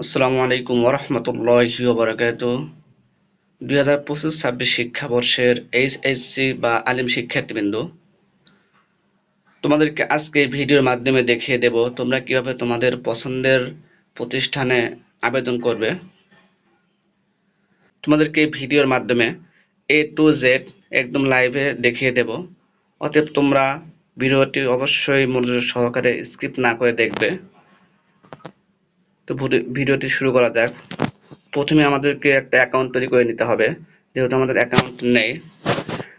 আসসালামু আলাইকুম ওরহমতুল্লাহি ওবরাকাত দুই হাজার পঁচিশ ছাব্বিশ শিক্ষাবর্ষের এইচ এইচএসসি বা আলিম শিক্ষার্থীবৃন্দ, তোমাদেরকে আজকে ভিডিওর মাধ্যমে দেখিয়ে দেব তোমরা কীভাবে তোমাদের পছন্দের প্রতিষ্ঠানে আবেদন করবে। তোমাদেরকে ভিডিওর মাধ্যমে এ টু জেড একদম লাইভে দেখিয়ে দেব। অতএব তোমরা ভিডিওটি অবশ্যই মনোযোগ সহকারে স্কিপ না করে দেখবে। তো ভুডি- ভিডিওটি শুরু করা যাক। প্রথমে আমাদেরকে একটা অ্যাকাউন্ট তৈরি করে নিতে হবে। যেহেতু আমাদের অ্যাকাউন্ট নেই,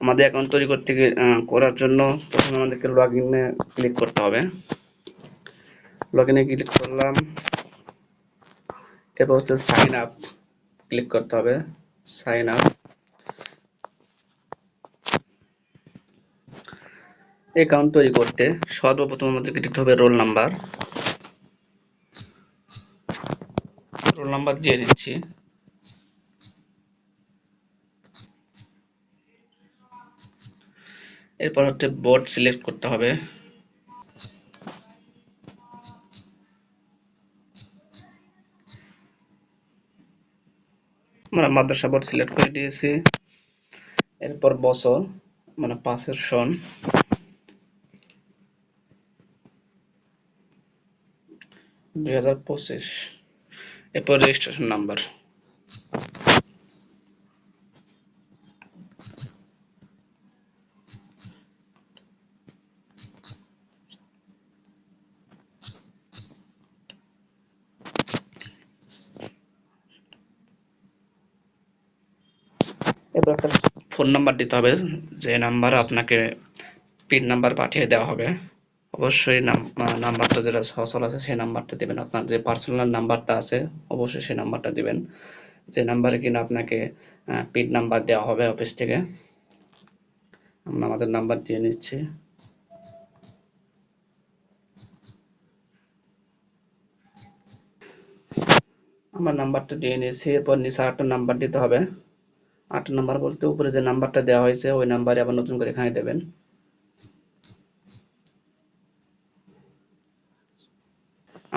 আমাদের অ্যাকাউন্ট তৈরি করতে করার জন্য প্রথমে আমাদেরকে লগ ইনে ক্লিক করতে হবে। লগ ইনে ক্লিক করলাম। এরপর হচ্ছে সাইন আপ ক্লিক করতে হবে। সাইন আপ অ্যাকাউন্ট তৈরি করতে সর্বপ্রথম আমাদেরকে দিতে হবে রোল নাম্বার রোল নাম্বার দিয়ে দিচ্ছি। এরপর হচ্ছে বোর্ড সিলেক্ট করতে হবে। আমরা মাদ্রাসা বোর্ড সিলেক্ট করে দিয়েছি। এরপর বছর মানে পাঁচের সন। দুই হাজার পঁচিশ। এরপর রেজিস্ট্রেশন নাম্বার এবার ফোন নাম্বার দিতে হবে যে নাম্বার আপনাকে পিন নাম্বার পাঠিয়ে দেওয়া হবে। অবশ্যই নাম্বারটা যেটা সচল আছে সেই নাম্বারটা দিবেন। আপনার যে পার্সোনাল নাম্বারটা আছে, অবশ্যই সেই নাম্বারটা দিবেন। যে নাম্বারে কিনা আপনাকে পিড নাম্বার দেওয়া হবে অফিস থেকে। আমরা আমাদের নাম্বার দিয়ে নিচ্ছি। আমার নাম্বারটা দিয়ে নিয়েছি, এরপর নিচে আটটা নাম্বার দিতে হবে। আট নাম্বার বলতে উপরে যে নাম্বারটা দেওয়া হয়েছে, ওই নাম্বারে আবার নতুন করে এখানে দেবেন।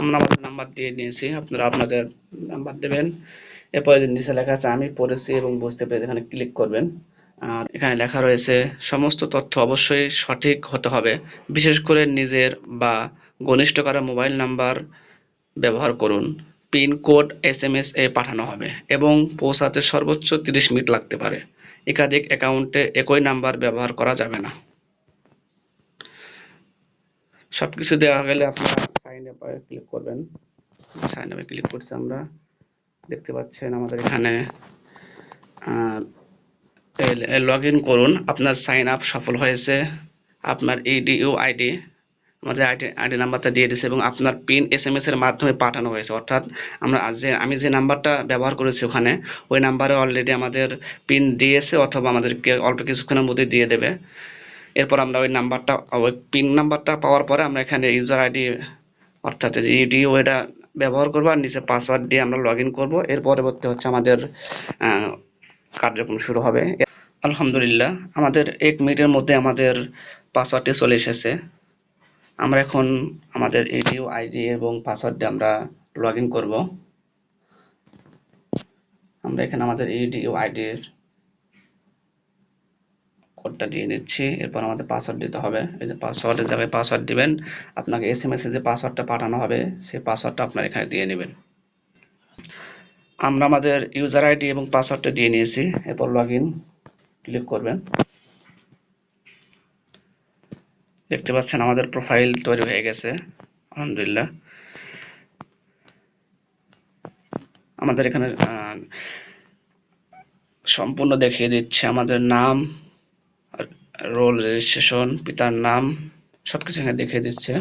আমরা আমাদের নাম্বার দিয়ে নিয়েছি, আপনারা আপনাদের নাম্বার দেবেন। এরপরে নিচে লেখা আছে, আমি পড়েছি এবং বুঝতে পেরেছি, এখানে ক্লিক করবেন। আর এখানে লেখা রয়েছে, সমস্ত তথ্য অবশ্যই সঠিক হতে হবে। বিশেষ করে নিজের বা ঘনিষ্ঠ কারও মোবাইল নাম্বার ব্যবহার করুন। Pin code S M S এ পাঠানো হবে এবং পৌঁছাতে সর্বোচ্চ তিরিশ মিনিট লাগতে পারে। একাধিক অ্যাকাউন্টে একই নাম্বার ব্যবহার করা যাবে না। সব কিছু দেওয়া গেলে আপনারা সাইন আপে ক্লিক করবেন। সাইন আপে ক্লিক করছি আমরা। দেখতে পাচ্ছেন আমাদের এখানে লগ ইন করুন। আপনার সাইন আপ সফল হয়েছে। আপনার ইডিইউ আইডি আমাদের আইডি আইডি নাম্বারটা দিয়ে দিয়েছে এবং আপনার পিন এস এম এস এর মাধ্যমে পাঠানো হয়েছে। অর্থাৎ আমরা যে, আমি যে নাম্বারটা ব্যবহার করেছি ওখানে, ওই নাম্বারে অলরেডি আমাদের পিন দিয়েছে অথবা আমাদেরকে অল্প কিছুক্ষণের মধ্যে দিয়ে দেবে। এরপর আমরা ওই নাম্বারটা, ওই পিন নাম্বারটা পাওয়ার পরে আমরা এখানে ইউজার আইডি অর্থাৎ ইডিও এটা ব্যবহার করব আর নিচে পাসওয়ার্ড দিয়ে আমরা লগ ইন করব। এর পরবর্তী হচ্ছে আমাদের কার্যক্রম শুরু হবে। আলহামদুলিল্লাহ, আমাদের এক মিনিটের মধ্যে আমাদের পাসওয়ার্ডটি চলে এসেছে। আমরা এখন আমাদের ইডিও আইডি এবং পাসওয়ার্ড দিয়ে আমরা লগ ইন করব। আমরা এখানে আমাদের ইডিও আইডির কোডটা দিয়ে নিচ্ছি এরপর আমাদের পাসওয়ার্ড দিতে হবে। এই যে পাসওয়ার্ডের জায়গায় পাসওয়ার্ড দিবেন। আপনাকে এস এম এস যে পাসওয়ার্ডটা পাঠানো হবে, সেই পাসওয়ার্ডটা আপনার এখানে দিয়ে নেবেন। আমরা আমাদের ইউজার আইডি এবং পাসওয়ার্ডটা দিয়ে নিয়েছি। এরপর লগ ইন ক্লিক করবেন। দেখতে পাচ্ছেন আমাদের প্রোফাইল তৈরি হয়ে গেছে। আলহামদুলিল্লাহ। আমাদের এখানে সম্পূর্ণ দেখিয়ে দিচ্ছে আমাদের নাম রোল রেজিস্ট্রেশন পিতার নাম সবকিছু এখানে দেখিয়ে দিচ্ছে।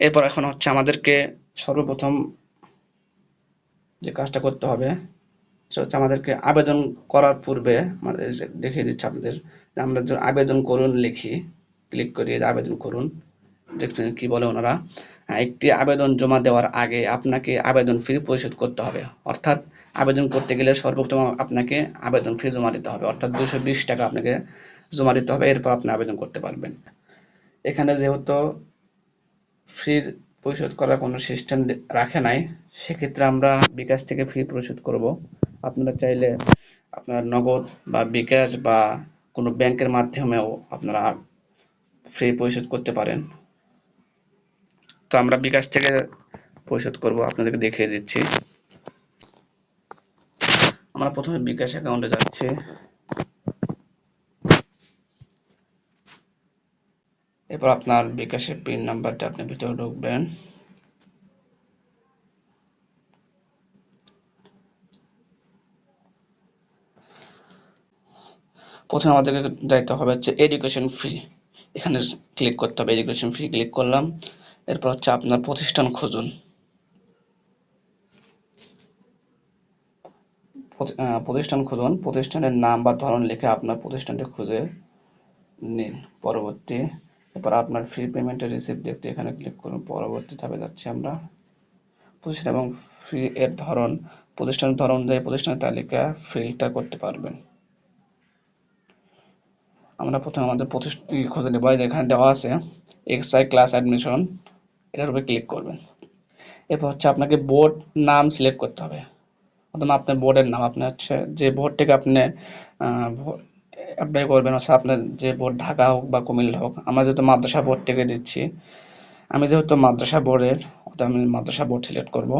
এরপর এখন হচ্ছে আমাদেরকে সর্বপ্রথম যে কাজটা করতে হবে সেটা হচ্ছে আমাদেরকে আবেদন করার পূর্বে আমাদের দেখিয়ে দিচ্ছে আপনাদের আমরা আবেদন করুন লিখি ক্লিক করিয়ে আবেদন করুন দেখছেন কি বলে ওনারা আহ, একটি আবেদন জমা দেওয়ার আগে আপনাকে আবেদন ফি পরিশোধ করতে হবে। অর্থাৎ আবেদন করতে গেলে সর্বপ্রথম আপনাকে আবেদন ফি জমা দিতে হবে। অর্থাৎ দুশো টাকা আপনাকে জমা দিতে হবে, এরপর আপনি আবেদন করতে পারবেন। এখানে যেহেতু ফির পরিশোধ করার কোনো সিস্টেম রাখে নাই, সেক্ষেত্রে আমরা বিকাশ থেকে ফি পরিশোধ করব। আপনারা চাইলে আপনার নগদ বা বিকাশ বা কোনো ব্যাংকের মাধ্যমেও আপনারা ফ্রি পরিশোধ করতে পারেন। তো আমরা বিকাশ থেকে পরিশোধ করব, আপনাদেরকে দেখিয়ে দিচ্ছি। আমরা প্রথমে বিকাশ অ্যাকাউন্টে যাচ্ছি। এরপর আপনার বিকাশের পিন নাম্বারটা আপনি ভিতরে ঢুকবেন। প্রথমে আমাদেরকে যাইতে হবে হচ্ছে এডুকেশন ফি এখানে ক্লিক করতে হবে এডুকেশন ফি ক্লিক করলাম। এরপর হচ্ছে আপনার প্রতিষ্ঠান খুঁজুন। প্রতিষ্ঠান খুঁজুন। প্রতিষ্ঠানের নাম বা ধরন লিখে আপনার প্রতিষ্ঠানটি খুঁজে নিন। পরবর্তী এরপর আপনার ফ্রি পেমেন্টের রিসিপ্ট দেখতে এখানে ক্লিক করুন, পরবর্তী ধাপে যাচ্ছি আমরা। প্রতিষ্ঠান এবং ফ্রি এর ধরন, প্রতিষ্ঠানের ধরন অনুযায়ী প্রতিষ্ঠানের তালিকা ফিল্টার করতে পারবেন। আমরা প্রথমে আমাদের প্রতিষ্ঠান খুঁজে নেব এখানে দেওয়া আছে এক্স আই ক্লাস অ্যাডমিশন এটার উপরে ক্লিক করবেন। এরপর হচ্ছে আপনাকে বোর্ড নাম সিলেক্ট করতে হবে। অথবা আপনার বোর্ডের নাম, আপনি হচ্ছে যে বোর্ড থেকে আপনি অ্যাপ্লাই করবেন, হচ্ছে আপনার যে বোর্ড ঢাকা হোক বা কুমিল্লা হোক, আমরা যেহেতু মাদ্রাসা বোর্ড থেকে দিচ্ছি, আমি যেহেতু মাদ্রাসা বোর্ডের অর্থাৎ আমি মাদ্রাসা বোর্ড সিলেক্ট করব।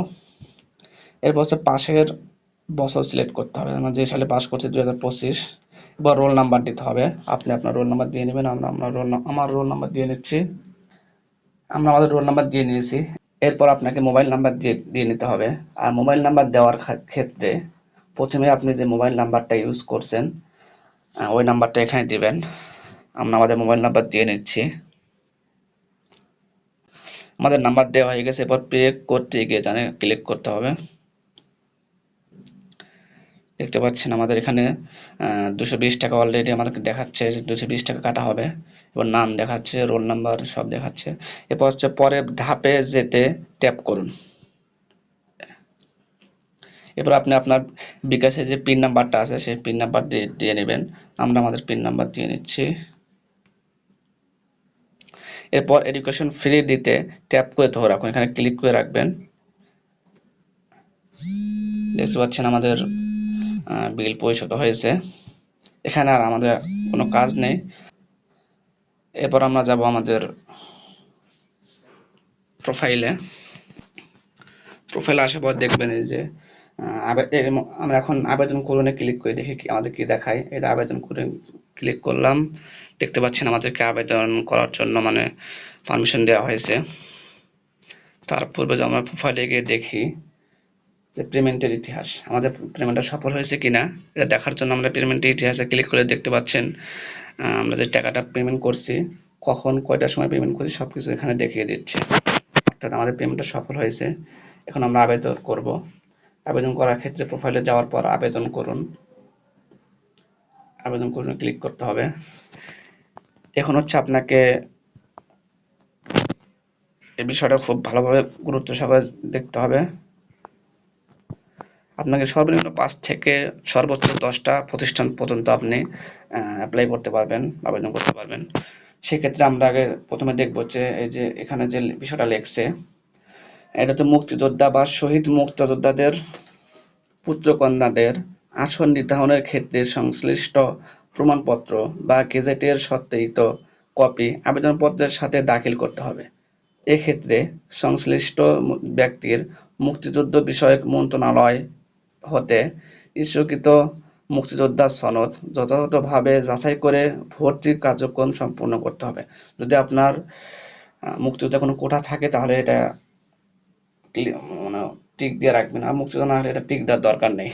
এরপর হচ্ছে পাশের বছর সিলেক্ট করতে হবে, আমরা যে সালে পাস করছি দু হাজার পঁচিশ বা রোল নাম্বার দিতে হবে। আপনি আপনার রোল নাম্বার দিয়ে নেবেন, আমরা আমরা রোল আমার রোল নাম্বার দিয়ে নিচ্ছি। আমরা আমাদের রোল নাম্বার দিয়ে নিয়েছি। এরপর আপনাকে মোবাইল নাম্বার দিয়ে দিয়ে নিতে হবে। আর মোবাইল নাম্বার দেওয়ার ক্ষেত্রে প্রথমে আপনি যে মোবাইল নাম্বারটা ইউজ করছেন ওই নাম্বারটা এখানে দিবেন। আমরা আমাদের মোবাইল নাম্বার দিয়ে নিচ্ছি। আমাদের নাম্বার দেওয়া হয়ে গেছে এরপর পে করতে গিয়ে জানে, ক্লিক করতে হবে। দেখতে পাচ্ছেন আমাদের এখানে দুশো বিশ টাকা অলরেডি আমাদেরকে দেখাচ্ছে, দুশো বিশ টাকা কাটা হবে। এবার নাম দেখাচ্ছে রোল নাম্বার সব দেখাচ্ছে। এরপর হচ্ছে পরের ধাপে যেতে ট্যাপ করুন। এবার আপনি আপনার বিকাশে যে পিন নাম্বারটা আছে, সেই পিন নাম্বার দিয়ে দিয়ে নেবেন। আমরা আমাদের পিন নাম্বার দিয়ে নিচ্ছি। এরপর এডুকেশন ফ্রি দিতে ট্যাপ করে ধরে রাখুন। এখানে ক্লিক করে রাখবেন। দেখতে পাচ্ছেন আমাদের বিল পরিশোধ হয়েছে। এখানে আর আমাদের কোনো কাজ নেই। এরপর আমরা যাব আমাদের প্রোফাইলে প্রোফাইলে আসার পর দেখবেন এই যে আমরা এখন আবেদন করুনে ক্লিক করে দেখি কি আমাদের কি দেখায়। এটা আবেদন করে ক্লিক করলাম। দেখতে পাচ্ছেন আমাদেরকে আবেদন করার জন্য মানে পারমিশন দেওয়া হয়েছে। তার পূর্বে যে আমরা প্রোফাইলে গিয়ে দেখি যে পেমেন্টের ইতিহাস। আমাদের পেমেন্টটা সফল হয়েছে কিনা, এটা দেখার জন্য আমরা পেমেন্টের ইতিহাসে ক্লিক করে দেখতে পাচ্ছেন আমরা যে টাকাটা পেমেন্ট করছি, কখন, কয়টার সময় পেমেন্ট করছি সব কিছু এখানে দেখিয়ে দিচ্ছে। অর্থাৎ আমাদের পেমেন্টটা সফল হয়েছে। এখন আমরা আবেদন করব। আবেদন করার ক্ষেত্রে প্রোফাইলে যাওয়ার পর আবেদন করুন। আবেদন করুন ক্লিক করতে হবে। এখন হচ্ছে আপনাকে এই বিষয়টা খুব ভালোভাবে গুরুত্ব সহকারে দেখতে হবে। আপনাকে সর্বনিম্ন পাঁচ থেকে সর্বোচ্চ দশটা প্রতিষ্ঠান পর্যন্ত আপনি অ্যাপ্লাই করতে পারবেন, আবেদন করতে পারবেন। সেক্ষেত্রে আমরা আগে প্রথমে দেখব যে, এই যে এখানে যে বিষয়টা লেখছে এটা তো মুক্তিযোদ্ধা বা শহীদ মুক্তিযোদ্ধাদের, পুত্রকন্যাদের আসন নির্ধারণের ক্ষেত্রে সংশ্লিষ্ট প্রমাণপত্র বা গেজেটের সত্যায়িত কপি আবেদনপত্রের সাথে দাখিল করতে হবে। এক্ষেত্রে সংশ্লিষ্ট ব্যক্তির মুক্তিযুদ্ধ বিষয়ক মন্ত্রণালয় হতে ইস্যুকৃত মুক্তিযোদ্ধার সনদ যথাযথভাবে যাচাই করে ভর্তি কার্যক্রম সম্পূর্ণ করতে হবে। যদি আপনার মুক্তিযোদ্ধা কোনো কোটা থাকে তাহলে এটা মানে টিক দিয়ে রাখবেন আর মুক্তিযোদ্ধা না হলে এটা টিক দেওয়ার দরকার নেই।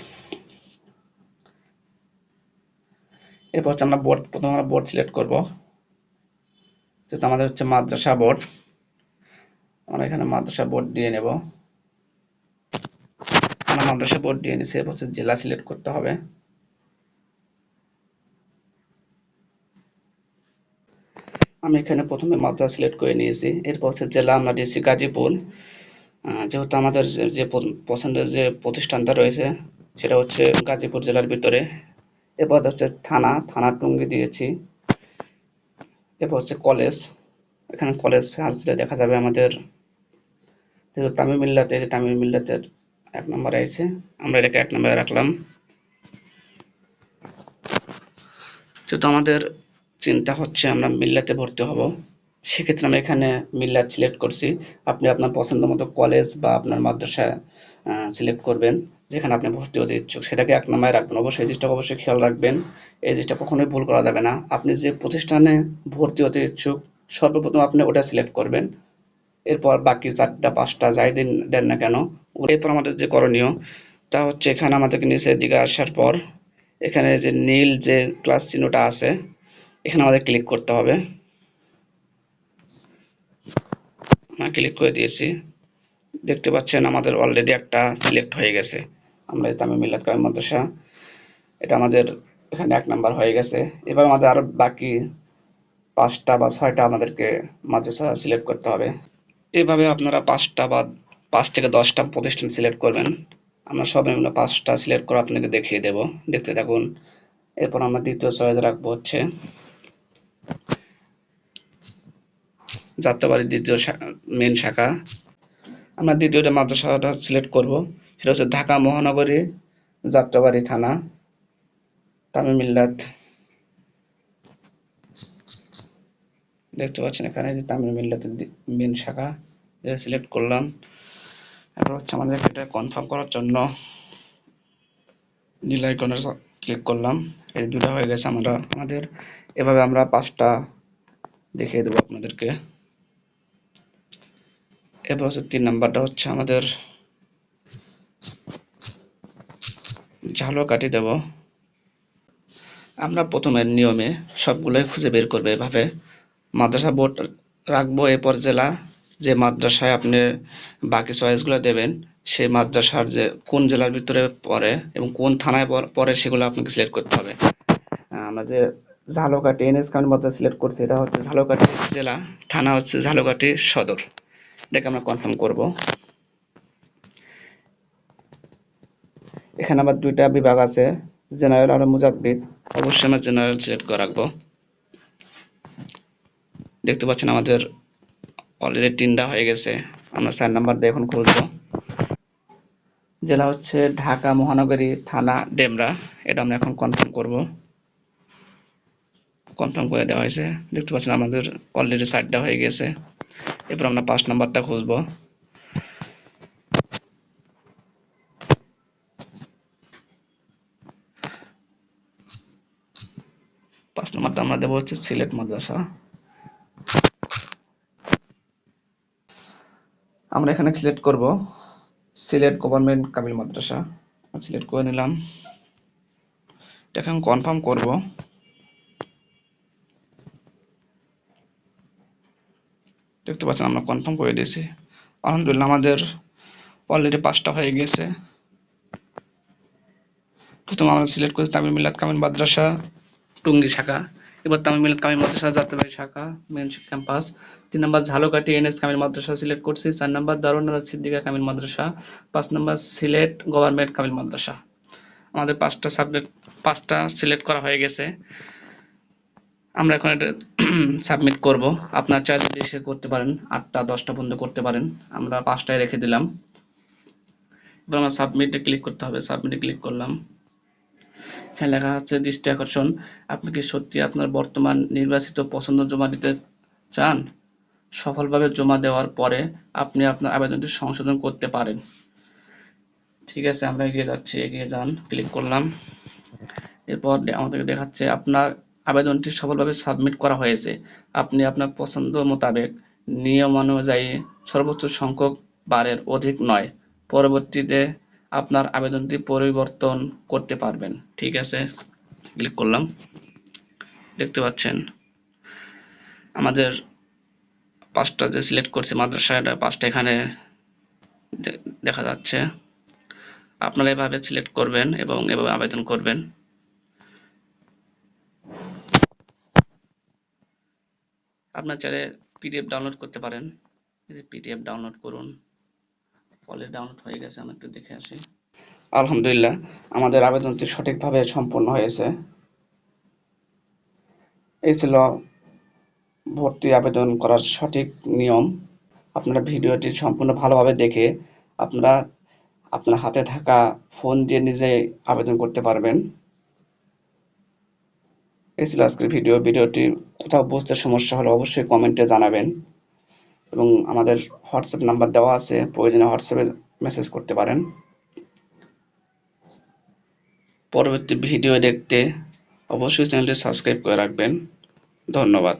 এরপর হচ্ছে আমরা বোর্ড প্রথমে আমরা বোর্ড সিলেক্ট করব। যেহেতু আমাদের হচ্ছে মাদ্রাসা বোর্ড আমরা এখানে মাদ্রাসা বোর্ড দিয়ে নেব। আমরা মাদ্রাসা বোর্ড দিয়ে নিছি, এরপর হচ্ছে জেলা সিলেক্ট করতে হবে। আমি এখানে প্রথমে মাদ্রাসা সিলেক্ট করে নিয়েছি। এরপর হচ্ছে জেলা, আমরা দিয়েছি গাজীপুর। যেহেতু আমাদের যে পছন্দের যে প্রতিষ্ঠানটা রয়েছে, সেটা হচ্ছে গাজীপুর জেলার ভিতরে। এরপর হচ্ছে থানা থানা টুঙ্গি দিয়েছি। এরপর হচ্ছে কলেজ। এখানে কলেজ আসলে দেখা যাবে আমাদের। যেহেতু তামিল মিল্লাতে যে তামিল মিল্লাতের এক নম্বরে আছে আমরা এটাকে এক নম্বরে রাখলাম। যেহেতু আমাদের চিন্তা হচ্ছে আমরা মিল্লাতে ভর্তি হব। সেক্ষেত্রে আমি এখানে মিল্লাত সিলেক্ট করছি। আপনি আপনার পছন্দ মতো কলেজ বা আপনার মাদ্রাসা সিলেক্ট করবেন, যেখানে আপনি ভর্তি হতে ইচ্ছুক। সেটাকে এক নম্বরে রাখবেন। অবশ্যই এই অবশ্যই খেয়াল রাখবেন। এই জিনিসটা কখনোই ভুল করা যাবে না। আপনি যে প্রতিষ্ঠানে ভর্তি হতে ইচ্ছুক, সর্বপ্রথম আপনি ওটা সিলেক্ট করবেন। এরপর বাকি চারটা, পাঁচটা যাই দিন, দেন না কেন। এরপর আমাদের যে করণীয়, তা হচ্ছে এখানে আমাদেরকে নিচের দিকে আসার পর, এখানে যে নীল যে ক্লাস চিহ্নটা আছে, এখানে আমাদের ক্লিক করতে হবে। ক্লিক করে দিয়েছি। দেখতে পাচ্ছেন আমাদের অলরেডি একটা সিলেক্ট হয়ে গেছে। আমরা তামিম মিল্লাত কামিল মাদ্রাসা। এটা আমাদের এখানে এক নাম্বার হয়ে গেছে। এবার আমাদের আরও বাকি পাঁচটা বা ছয়টা আমাদেরকে মাদ্রাসা সিলেক্ট করতে হবে। এভাবে আপনারা পাঁচটা বা পাঁচ থেকে দশটা প্রতিষ্ঠান সিলেক্ট করবেন। আমরা সবাই মিলে পাঁচটা সিলেক্ট করে আপনাকে দেখিয়ে দেব। দেখতে থাকুন। এরপর আমরা দ্বিতীয় চয়েস রাখব হচ্ছে যাত্রাবাড়ির দ্বিতীয় মেন শাখা। আমরা দ্বিতীয়টা মাদ্রাসাটা সিলেক্ট করব। সেটা হচ্ছে ঢাকা মহানগরী যাত্রাবাড়ি থানা তামিম মিল্লাত দেখতে পাচ্ছেন এখানে যে তামিম মিল্লাতের মেন শাখা, যেটা সিলেক্ট করলাম। এবার হচ্ছে আমাদের এটা কনফার্ম করার জন্য নীল আইকনের ক্লিক করলাম। এই দুটা হয়ে গেছে আমরা, আমাদের। এভাবে আমরা পাঁচটা দেখিয়ে দেবো আপনাদেরকে। এবার হচ্ছে তিন নাম্বারটা হচ্ছে আমাদের ঝালকাঠি দেব। আমরা প্রথমের নিয়মে সবগুলোই খুঁজে বের করবে এভাবে। মাদ্রাসা বোর্ড রাখব এরপর জেলা যে মাদ্রাসায় আপনি বাকি চয়েসগুলো দেবেন, সেই মাদ্রাসার যে কোন জেলার ভিতরে পড়ে এবং কোন থানায় পড়ে সেগুলো আপনাকে সিলেক্ট করতে হবে। আমরা যে ঝালকাঠি, এনএস কাউন্ট মাদ্রাসা সিলেক্ট করছি, এটা হচ্ছে ঝালকাঠি জেলা, থানা হচ্ছে ঝালকাঠি সদর। এটাকে আমরা কনফার্ম করব। এখানে আবার দুইটা বিভাগ আছে জেনারেল আর মুজাব্বিদ অবশ্যই আমরা জেনারেল সিলেক্ট করে রাখব। দেখতে পাচ্ছেন আমাদের অলরেডি তিনটা হয়ে গেছে। আমরা চার নাম্বার দিয়ে এখন খুলব। জেলা হচ্ছে ঢাকা মহানগরী থানা ডেমরা। এটা আমরা এখন কনফার্ম করব। কনফার্ম করে দেওয়া হয়েছে। দেখতে পাচ্ছেন আমাদের অলরেডি সাইডটা হয়ে গেছে। এরপর আমরা পাঁচ নাম্বারটা খুঁজব। পাঁচ নাম্বারটা আমরা দেবো হচ্ছে সিলেট মাদ্রাসা। আমরা এখানে সিলেক্ট করব সিলেট গভর্নমেন্ট কামিল মাদ্রাসা। সিলেক্ট করে নিলাম। এটাকে আমি কনফার্ম করব। দেখতে পাচ্ছেন, আমরা কনফার্ম করে দিয়েছি। আলহামদুলিল্লাহ, আমাদের অলরেডি পাঁচটা হয়ে গেছে। প্রথম আমরা সিলেক্ট করেছি তামিল মিলাদ কামিল মাদ্রাসা, টুঙ্গি শাখা। এবার তামিল মিলাদ কামিল মাদ্রাসা যাত্রাবাড়ি শাখা মেন ক্যাম্পাস তিন নম্বর ঝালকাঠি এনএস কামিল মাদ্রাসা সিলেক্ট করছি। চার নম্বর দারুণ সিদ্দিকা কামিল মাদ্রাসা। পাঁচ নম্বর সিলেট গভর্নমেন্ট কামিল মাদ্রাসা। আমাদের পাঁচটা সাবজেক্ট পাঁচটা সিলেক্ট করা হয়ে গেছে। আমরা এখন এটা সাবমিট করব। আপনার চাইলে বেশি করতে পারেন, আটটা, দশটা পর্যন্ত করতে পারেন। আমরা পাঁচটায় রেখে দিলাম। এবার আমার সাবমিটে ক্লিক করতে হবে। সাবমিটে ক্লিক করলাম। এখানে লেখা আছে, দৃষ্টি আকর্ষণ। আপনি কি সত্যি আপনার বর্তমান নির্বাচিত পছন্দ জমা দিতে চান? সফলভাবে জমা দেওয়ার পরে আপনি আপনার আবেদনটি সংশোধন করতে পারেন। ঠিক আছে, আমরা এগিয়ে যাচ্ছি। এগিয়ে যান ক্লিক করলাম। এরপর আমাদেরকে দেখাচ্ছে, আপনার আবেদনটি সফলভাবে সাবমিট করা হয়েছে। আপনি আপনার পছন্দ মোতাবেক নিয়মানুযায়ী সর্বোচ্চ সংখ্যক বারের অধিক নয়। পরবর্তীতে আপনার আবেদনটি পরিবর্তন করতে পারবেন। ঠিক আছে? ক্লিক করলাম। দেখতে পাচ্ছেন, আমাদের পাঁচটা যে সিলেক্ট করছে মাদ্রাসা, এটা পাঁচটা এখানে দেখা যাচ্ছে। আপনারা এভাবে সিলেক্ট করবেন এবং এভাবে আবেদন করবেন। আপনার চাইলে পিডিএফ ডাউনলোড করতে পারেন। যে পিডিএফ ডাউনলোড করুন। ফলে ডাউনলোড হয়ে গেছে, আমি একটু দেখে আসি। আলহামদুলিল্লাহ, আমাদের আবেদনটি সঠিকভাবে সম্পন্ন হয়েছে। এই ছিল ভর্তি আবেদন করার সঠিক নিয়ম। আপনারা ভিডিওটি সম্পূর্ণ ভালোভাবে দেখে আপনারা আপনার হাতে থাকা ফোন দিয়ে নিজে আবেদন করতে পারবেন। এই আজকের ভিডিও। ভিডিওটি কোথাও বুঝতে সমস্যা হলে অবশ্যই কমেন্টে জানাবেন এবং আমাদের হোয়াটসঅ্যাপ নাম্বার দেওয়া আছে, প্রয়োজনে হোয়াটসঅ্যাপে মেসেজ করতে পারেন। পরবর্তী ভিডিও দেখতে অবশ্যই চ্যানেলটি সাবস্ক্রাইব করে রাখবেন। ধন্যবাদ।